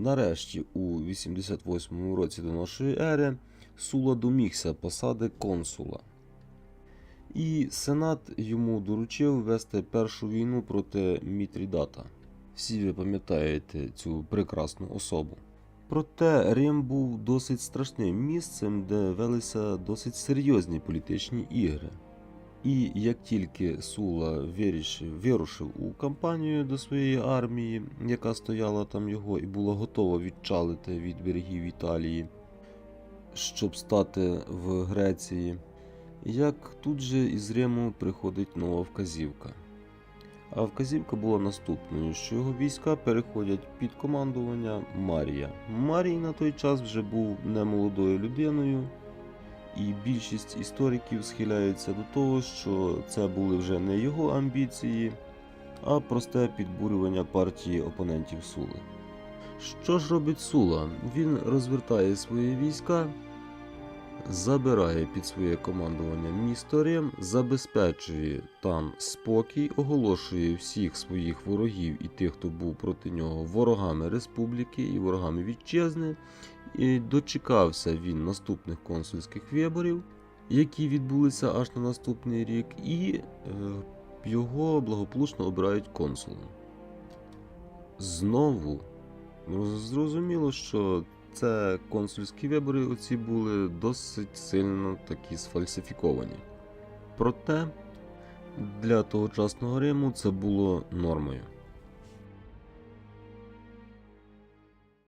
Нарешті, у 88 році до нашої ери, Сула домігся посади консула. І Сенат йому доручив вести першу війну проти Мітрідата. Всі ви пам'ятаєте цю прекрасну особу. Проте Рим був досить страшним місцем, де велися досить серйозні політичні ігри. І як тільки Сула вирушив у кампанію до своєї армії, яка стояла там його і була готова відчалити від берегів Італії, щоб стати в Греції, як тут же із Риму приходить нова вказівка. А вказівка була наступною, що його війська переходять під командування Марія. Марій на той час вже був немолодою людиною, і більшість істориків схиляються до того, що це були вже не його амбіції, а просте підбурювання партії опонентів Сули. Що ж робить Сула? Він розвертає свої війська, забирає під своє командування місто Рим, забезпечує там спокій, оголошує всіх своїх ворогів і тих, хто був проти нього, ворогами республіки і ворогами вітчизни. І дочекався він наступних консульських виборів, які відбулися аж на наступний рік, і е, його благополучно обирають консулом. Знову зрозуміло, що це консульські вибори оці були досить сильно такі сфальсифіковані. Проте для тогочасного Риму це було нормою.